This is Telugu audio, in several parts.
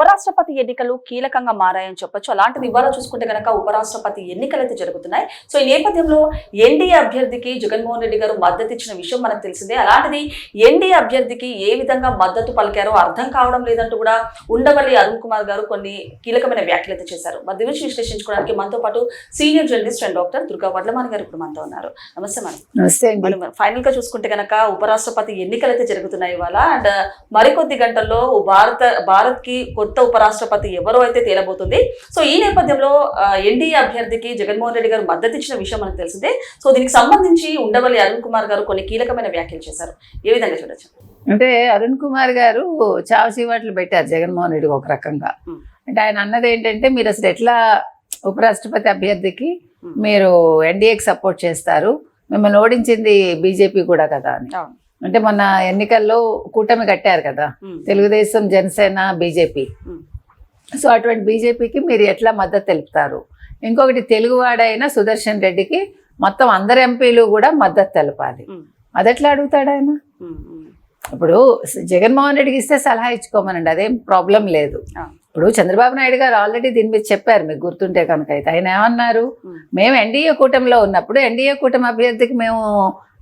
ఉపరాష్ట్రపతి ఎన్నికలు కీలకంగా మారాయని చెప్పొచ్చు. అలాంటిది ఇవాళ చూసుకుంటే కనుక ఉపరాష్ట్రపతి ఎన్నికలు అయితే జరుగుతున్నాయి. సో ఈ నేపథ్యంలో ఎన్డీఏ అభ్యర్థికి జగన్మోహన్ రెడ్డి గారు మద్దతు ఇచ్చిన విషయం మనకు తెలిసిందే. అలాంటిది ఎన్డీఏ అభ్యర్థికి ఏ విధంగా మద్దతు పలికారో అర్థం కావడం లేదంటూ కూడా ఉండవల్లి అరుణ్ కుమార్ గారు కొన్ని కీలకమైన వ్యాఖ్యలు అయితే చేశారు. మరి దీని గురించి విశ్లేషించుకోవడానికి మనతో పాటు senior journalist and doctor Durga Vadlamani గారు ఇప్పుడు మనతో ఉన్నారు. నమస్తే మేడం. నమస్తే మనం ఫైనల్గా చూసుకుంటే కనుక ఉపరాష్ట్రపతి ఎన్నికలు అయితే జరుగుతున్నాయి ఇవాళ అండ్ మరికొద్ది గంటల్లో భారత భారత్కి కొత్త ఉపరాష్ట్రపతి ఎవరో అయితే తేలబోతుంది. సో ఈ నేపథ్యంలో ఎన్డీఏ అభ్యర్థికి జగన్మోహన్ రెడ్డి గారు మద్దతు ఇచ్చిన విషయం మనకు తెలిసిందే. సో దీనికి సంబంధించి ఉండవల్లి అరుణ్ కుమార్ గారు కొన్ని కీలకమైన వ్యాఖ్యలు చేశారు. ఏ విధంగా చూడొచ్చు? అంటే అరుణ్ కుమార్ గారు చావు చీవాట్లు పెట్టారు జగన్మోహన్ రెడ్డి ఒక రకంగా. అంటే ఆయన అన్నది ఏంటంటే మీరు అసలు ఎట్లా ఉపరాష్ట్రపతి అభ్యర్థికి. మీరు ఎన్డీఏకి సపోర్ట్ చేస్తారు? మిమ్మల్ని ఓడించింది బీజేపీ కూడా కదా అని. అంటే మొన్న ఎన్నికల్లో కూటమి కట్టారు కదా. తెలుగుదేశం జనసేన బీజేపీ. సో అటువంటి బీజేపీకి మీరు ఎట్లా మద్దతు తెలుపుతారు? ఇంకొకటి తెలుగువాడైన సుదర్శన్ రెడ్డికి మొత్తం అందరు ఎంపీలు కూడా మద్దతు తెలపాలి. అదెట్లా అడుగుతాడు ఆయన? ఇప్పుడు జగన్మోహన్ రెడ్డికి ఇస్తే సలహా ఇచ్చుకోమనండి అదేం ప్రాబ్లం లేదు. ఇప్పుడు చంద్రబాబు నాయుడు గారు ఆల్రెడీ దీని మీద చెప్పారు మీకు గుర్తుంటే కనుక అయితే. ఆయన ఏమన్నారు? మేము ఎన్డీఏ కూటమిలో ఉన్నప్పుడు ఎన్డీఏ కూటమి అభ్యర్థికి మేము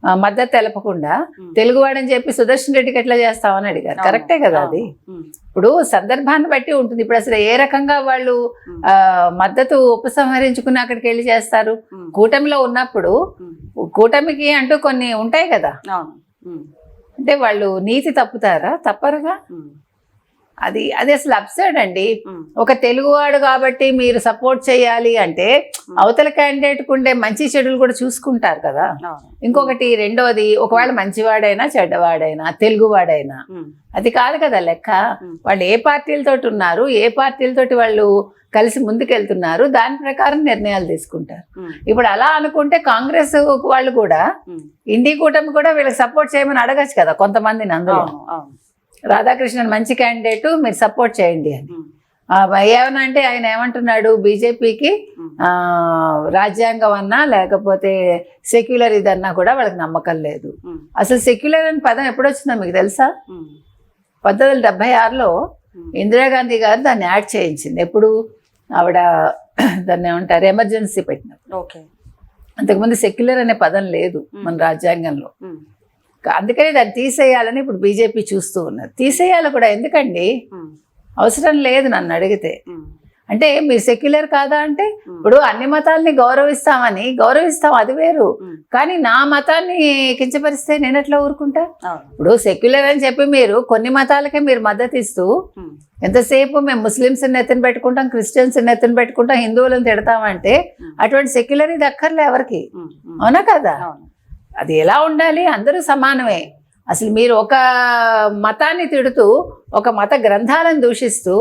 మద్దతు తెలపకుండా. తెలుగువాడని చెప్పి సుదర్శన్ రెడ్డికి ఎట్లా చేస్తామని అడిగారు. కరెక్టే కదా అది? ఇప్పుడు సందర్భాన్ని బట్టి ఉంటుంది. ఇప్పుడు అసలు ఏ రకంగా వాళ్ళు మద్దతు ఉపసంహరించుకుని అక్కడికి వెళ్ళి చేస్తారు? కూటమిలో ఉన్నప్పుడు కూటమికి అంటూ కొన్ని ఉంటాయి కదా? అంటే వాళ్ళు నీతి తప్పుతారా? తప్పరుగా? అది అది అసలు అప్సైడ్ అండి. ఒక తెలుగువాడు కాబట్టి మీరు సపోర్ట్ చేయాలి అంటే అవతల క్యాండిడేట్ ఉండే మంచి చెడులు కూడా చూసుకుంటారు కదా. ఇంకొకటి రెండోది ఒకవేళ మంచివాడైనా చెడ్డవాడైనా తెలుగువాడైనా. అది కాదు కదా లెక్క. వాళ్ళు ఏ పార్టీలతోటి ఉన్నారు ఏ పార్టీలతోటి వాళ్ళు కలిసి ముందుకెళ్తున్నారు దాని ప్రకారం నిర్ణయాలు తీసుకుంటారు. ఇప్పుడు అలా అనుకుంటే కాంగ్రెస్ వాళ్ళు కూడా ఇండి కూటమి కూడా వీళ్ళకి సపోర్ట్ చేయమని అడగచ్చు కదా కొంతమందిని అందులో. రాధాకృష్ణన్ మంచి క్యాండిడేట్ మీరు సపోర్ట్ చేయండి అని. ఏమన్నా అంటే ఆయన ఏమంటున్నాడు బీజేపీకి రాజ్యాంగం అన్నా లేకపోతే సెక్యులర్ ఇదన్నా కూడా వాళ్ళకి నమ్మకం లేదు. అసలు సెక్యులర్ అని పదం ఎప్పుడు వచ్చిందో మీకు తెలుసా? పంతొమ్మిది వందల డెబ్బై ఆరులో ఇందిరాగాంధీ గారు దాన్ని యాడ్ చేయించింది. ఎప్పుడు? ఆవిడ దాన్ని ఏమంటారు? ఎమర్జెన్సీ పెట్టినప్పుడు. ఓకే. అంతకుముందు సెక్యులర్ అనే పదం లేదు మన రాజ్యాంగంలో. అందుకని దాన్ని తీసేయాలని ఇప్పుడు బీజేపీ చూస్తూ ఉన్నది. తీసేయాలి కూడా ఎందుకండి? అవసరం లేదు నన్ను అడిగితే. అంటే మీరు సెక్యులర్ కాదా అంటే ఇప్పుడు అన్ని మతాల్ని గౌరవిస్తామని గౌరవిస్తాం అది వేరు. కానీ నా మతాన్ని కించపరిస్తే నేను ఎట్లా ఊరుకుంటా? ఇప్పుడు సెక్యులర్ అని చెప్పి మీరు కొన్ని మతాలకే మీరు మద్దతు ఇస్తూ ఎంతసేపు మేము ముస్లిమ్స్ ఎత్తున పెట్టుకుంటాం క్రిస్టియన్స్ ఎత్తున పెట్టుకుంటాం హిందువులను తిడతామంటే అటువంటి సెక్యులర్ ఇది అక్కర్లే ఎవరికి? అవునా కదా? అది ఎలా ఉండాలి? అందరూ సమానమే. అసలు మీరు ఒక మతాన్ని తిడుతూ ఒక మత గ్రంథాలను దూషిస్తూ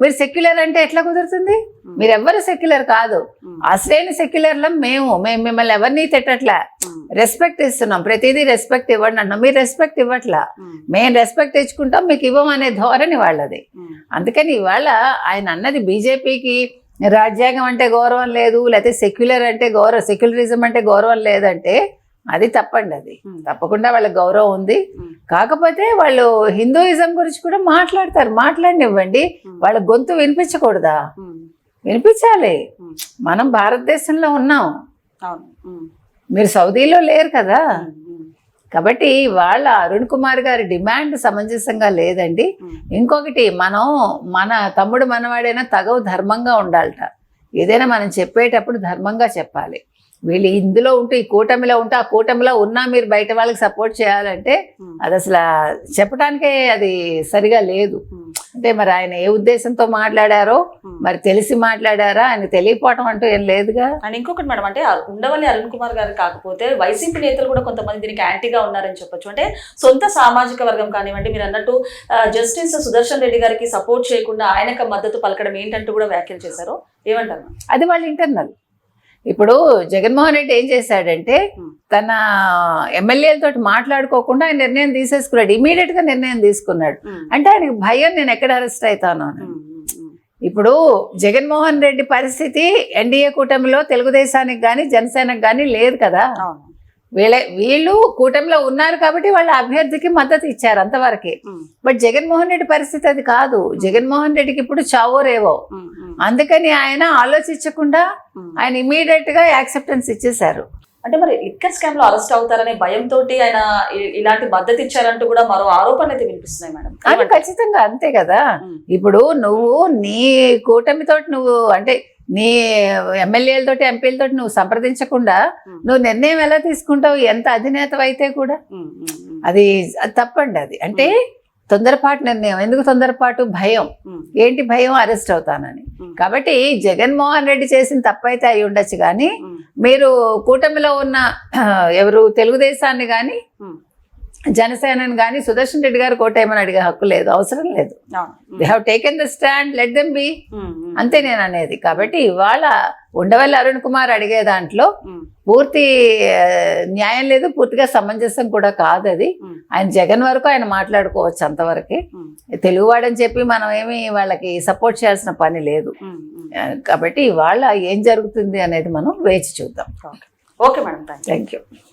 మీరు సెక్యులర్ అంటే ఎట్లా కుదురుతుంది? మీరు ఎవ్వరు సెక్యులర్ కాదు. అసలైన సెక్యులర్లం మేము. మేము మిమ్మల్ని ఎవరిని తిట్టట్లా? రెస్పెక్ట్ ఇస్తున్నాం. ప్రతిదీ రెస్పెక్ట్ ఇవ్వండి అన్నాం మీరు రెస్పెక్ట్ ఇవ్వట్లా? మేము. రెస్పెక్ట్ ఇచ్చుకుంటాం మీకు ఇవ్వమనే ధోరణి వాళ్ళది. అందుకని ఇవాళ ఆయన అన్నది బీజేపీకి రాజ్యాంగం అంటే గౌరవం లేదు లేకపోతే సెక్యులర్ అంటే గౌరవం సెక్యులరిజం అంటే గౌరవం లేదంటే అది తప్పండి అది. తప్పకుండా వాళ్ళకి గౌరవం ఉంది. కాకపోతే వాళ్ళు హిందూయిజం గురించి కూడా మాట్లాడతారు మాట్లాడినివ్వండి. వాళ్ళ గొంతు వినిపించకూడదా? వినిపించాలి. మనం భారతదేశంలో ఉన్నాం. మీరు సౌదీలో లేరు కదా? కాబట్టి వాళ్ళ అరుణ్ కుమార్ గారి డిమాండ్ సమంజసంగా లేదండి. ఇంకొకటి మనం మన తమ్ముడు మనవాడైనా తగవు ధర్మంగా ఉండాలట. ఏదైనా మనం చెప్పేటప్పుడు ధర్మంగా చెప్పాలి. వీళ్ళు ఇందులో ఉంటూ ఈ కూటమిలో ఉంటూ ఆ కూటమిలో ఉన్నా మీరు బయట వాళ్ళకి సపోర్ట్ చేయాలంటే అది అసలు చెప్పడానికే అది సరిగా లేదు. అంటే మరి ఆయన ఏ ఉద్దేశంతో మాట్లాడారో. మరి తెలిసి మాట్లాడారా? ఆయన తెలియపోవటం అంటూ ఏం లేదుగా. అండ్ ఇంకొకటి మేడం అంటే ఉండవల్లి అరుణ్ కుమార్ గారు కాకపోతే వైసీపీ నేతలు కూడా కొంతమంది దీనికి యాంటీగా ఉన్నారని చెప్పొచ్చు. అంటే సొంత సామాజిక వర్గం కానివ్వండి మీరు అన్నట్టు జస్టిస్ సుదర్శన్ రెడ్డి గారికి సపోర్ట్ చేయకుండా ఆయనకు మద్దతు పలకడం ఏంటంటూ కూడా వ్యాఖ్యలు చేశారు. ఏమంటారు? అది వాళ్ళ ఇంటర్నల్. ఇప్పుడు జగన్మోహన్ రెడ్డి ఏం చేశాడంటే. తన ఎమ్మెల్యేలతో మాట్లాడుకోకుండా ఆయన నిర్ణయం తీసేసుకున్నాడు. ఇమీడియట్గా నిర్ణయం తీసుకున్నాడు. అంటే ఆయనకు భయం నేను ఎక్కడ అరెస్ట్ అవుతాను ఇప్పుడు జగన్మోహన్ రెడ్డి పరిస్థితి ఎన్డీఏ కూటమిలో తెలుగుదేశానికి కానీ జనసేనకు కానీ లేదు కదా. వీళ్ళ వీళ్ళు కూటమిలో ఉన్నారు కాబట్టి వాళ్ళ అభ్యర్థికి మద్దతు ఇచ్చారు అంతవరకే. బట్ జగన్మోహన్ రెడ్డి పరిస్థితి అది కాదు. జగన్మోహన్ రెడ్డికి ఇప్పుడు చావో రేవో. అందుకని ఆయన ఆలోచించకుండా. ఆయన ఇమీడియట్గా యాక్సెప్టెన్స్ ఇచ్చేశారు. అంటే మరి లిక్కర్ స్కామ్లో అరెస్ట్ అవుతారనే భయంతో ఆయన ఇలాంటి మద్దతు ఇచ్చారంటూ కూడా మరో ఆరోపణలు అయితే వినిపిస్తున్నాయి మేడం. అది ఖచ్చితంగా అంతే కదా. ఇప్పుడు నువ్వు నీ కూటమితోటి నువ్వు అంటే నీ ఎమ్మెల్యేలతోటి ఎంపీలతోటి నువ్వు సంప్రదించకుండా నువ్వు నిర్ణయం ఎలా తీసుకుంటావు? ఎంత అధినేత అయితే కూడా? అది తప్పండి అది. అంటే తొందరపాటు నిర్ణయం. ఎందుకు తొందరపాటు? భయం. ఏంటి భయం? అరెస్ట్ అవుతానని. కాబట్టి జగన్మోహన్ రెడ్డి చేసిన తప్పైతే అయి ఉండొచ్చు కానీ మీరు కూటమిలో ఉన్న ఎవరు తెలుగుదేశాన్ని కానీ జనసేనని కానీ సుదర్శన్ రెడ్డి గారు కోటేమని అడిగే హక్కు లేదు అవసరం లేదు. They have taken the stand let them be అంతే నేను అనేది. కాబట్టి ఇవాళ ఉండవల్లి అరుణ్ కుమార్ అడిగే దాంట్లో పూర్తి న్యాయం లేదు పూర్తిగా సమంజసం కూడా కాదు అది. ఆయన జగన్ వరకు ఆయన మాట్లాడుకోవచ్చు అంతవరకే. తెలుగువాడని చెప్పి మనం ఏమి వాళ్ళకి సపోర్ట్ చేయాల్సిన పని లేదు. కాబట్టి ఇవాళ ఏం జరుగుతుంది అనేది మనం వేచి చూద్దాం. ఓకే. Madam thank you